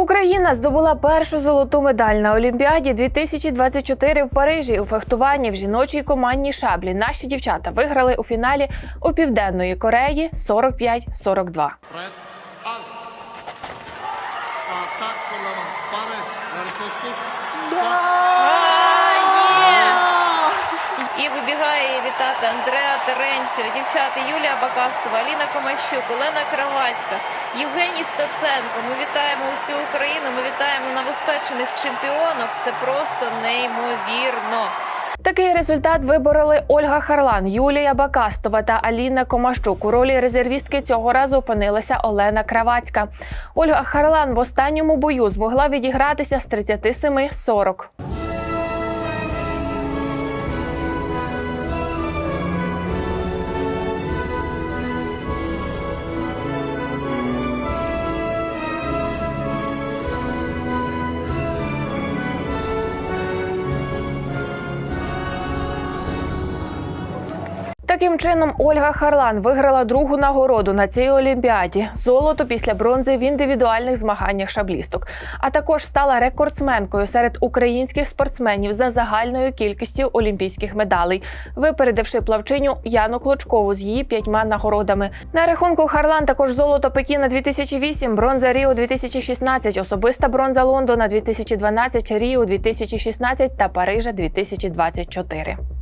Україна здобула першу золоту медаль на Олімпіаді 2024 в Парижі у фехтуванні в жіночій командній шаблі. Наші дівчата виграли у фіналі у південної Кореї 45-42. Red, вітати Андреа Теренціо, дівчата Юлія Бакастова, Аліна Комащук, Олена Кравацька, Євгеній Стаценко. Ми вітаємо усю Україну. Ми вітаємо новоспечених чемпіонок. Це просто неймовірно. Такий результат вибороли Ольга Харлан, Юлія Бакастова та Аліна Комащук. У ролі резервістки цього разу опинилася Олена Кравацька. Ольга Харлан в останньому бою змогла відігратися з 37-40. Таким чином, Ольга Харлан виграла другу нагороду на цій олімпіаді золото після бронзи в індивідуальних змаганнях шаблісток. А також стала рекордсменкою серед українських спортсменів за загальною кількістю олімпійських медалей, випередивши плавчиню Яну Клочкову з її п'ятьма нагородами. На рахунку Харлан також золото Пекіна 2008, бронза Ріо 2016, особиста бронза Лондона 2012, Ріо 2016 та Парижа 2024.